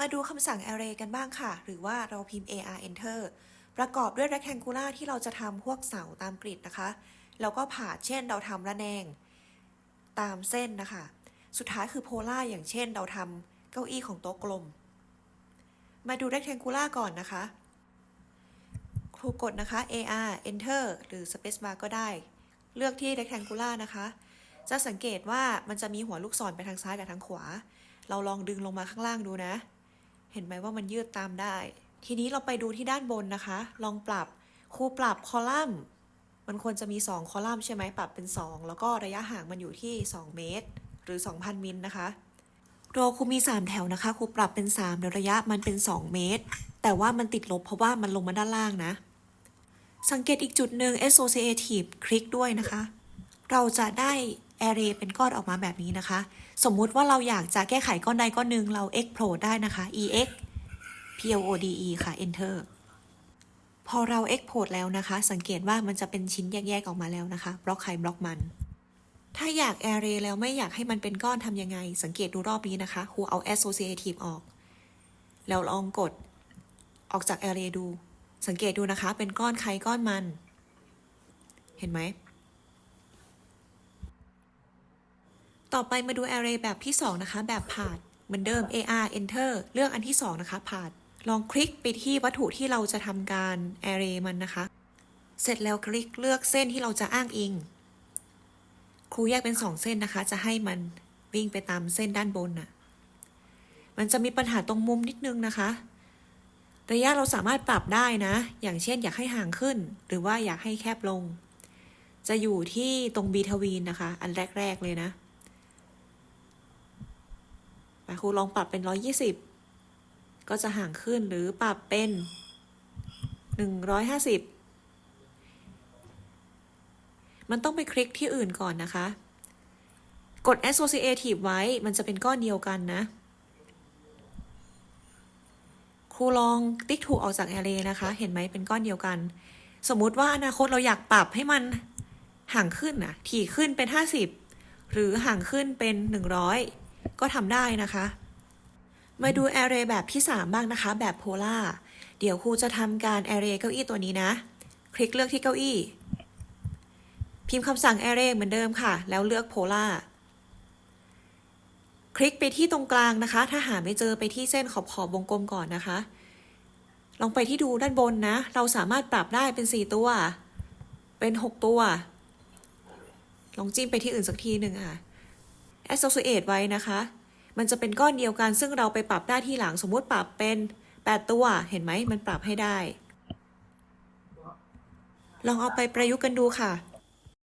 มาดูคำสั่ง array กันบ้างค่ะ หรือว่าเราพิมพ์ ar enter ประกอบด้วย rectangular ที่เราจะทำพวกเสาตามกริดนะคะ แล้วก็ผ่าเช่นเราทำระแนง ตามเส้นนะคะ สุดท้ายคือ polar อย่างเช่นเราทำเก้าอี้ของโต๊ะกลม มาดู rectangular ก่อนนะคะ ครูกดนะคะ ar enter หรือ space bar ก็ได้ เลือกที่ rectangular นะคะ จะสังเกตว่ามันจะมีหัวลูกศรไปทางซ้ายกับทางขวา เราลองดึงลงมาข้างล่างดูนะ เห็นไหมว่ามันยืดตามได้ ทีนี้เราไปดูที่ด้านบนนะคะ ลองปรับครูปรับคอลัมน์มันควรจะมี 2 คอลัมน์ใช่ไหมปรับเป็น 2 แล้วก็ระยะห่างมันอยู่ที่ 2 เมตร หรือ 2,000 มิลนะคะโรครูมี 3 แถวนะคะครูปรับเป็น3แล้วระยะมันเป็น 2 เมตร แต่ว่ามันติดลบเพราะว่ามันลงมาด้านล่างนะ สังเกตอีกจุดหนึ่ง associative คลิกด้วยนะคะ เราจะได้ array เป็นก้อนออกมาแบบนี้นะคะ สมมุติว่าเราอยากจะแก้ไขก้อนใดก้อนหนึ่งเรา export ได้นะคะ ex plode ค่ะ enter พอเรา export แล้วนะคะ สังเกตว่ามันจะเป็นชิ้นแยกๆออกมาแล้วนะคะ บล็อกใครบล็อกมัน ถ้าอยาก array แล้วไม่อยากให้มันเป็นก้อนทำยังไง สังเกตดูรอบนี้นะคะครูเอา associative ออก แล้วลองกดออกจาก array ดู สังเกตดูนะคะ เป็นก้อนใครก้อนมัน เห็นไหม ต่อไปมาดู array แบบที่ 2 นะคะ แบบผาดเหมือนเดิม ar enter เลือกอันที่ 2 นะคะผาดลองคลิกไปที่วัตถุที่เราจะทำการ array มันนะคะ เสร็จแล้วคลิกเลือกเส้นที่เราจะอ้างอิง ครูแยกเป็น 2 เส้นนะคะ จะให้มันวิ่งไปตามเส้นด้านบนน่ะ มันจะมีปัญหาตรงมุมนิดนึงนะคะ ระยะเราสามารถปรับได้นะ อย่างเช่น อยากให้ห่างขึ้น หรือว่าอยากให้แคบลง จะอยู่ที่ตรงบีทวีนนะคะ อันแรก ๆ เลยนะ ครูลองปรับเป็น 120 ก็จะห่างขึ้นหรือปรับเป็น 150 มันต้องไปคลิกที่อื่นก่อนนะคะ กด associative ไว้มันจะเป็นก้อนเดียวกันนะครูลองติ๊กถูกออกจาก array นะคะ เห็นไหมเป็นก้อนเดียวกัน สมมุติว่าอนาคตเราอยากปรับให้มันห่างขึ้นนะถี่ขึ้นเป็น 50 หรือห่างขึ้นเป็น 100 ก็ทำได้นะคะ มาดู array แบบที่ 3 บ้างนะคะ แบบ polar เดี๋ยวครูจะทำการ array เก้าอี้ตัวนี้นะ คลิกเลือกที่เก้าอี้ พิมพ์คำสั่ง array เหมือนเดิมค่ะ แล้วเลือก polar คลิกไปที่ตรงกลางนะคะ ถ้าหาไม่เจอไปที่เส้นขอบขอบวงกลมก่อนนะคะ ลองไปที่ดูด้านบนนะ เราสามารถปรับได้เป็น 4 ตัว เป็น 6 ตัว ลองจิ้มไปที่อื่นสักทีหนึ่งอะ associate ไว้นะคะ มันจะเป็นก้อนเดียวกันซึ่งเราไปปรับได้ที่หลังสมมติปรับเป็น 8 ตัว เห็นไหมมันปรับให้ได้ ลองเอาไปประยุกต์กันดูค่ะ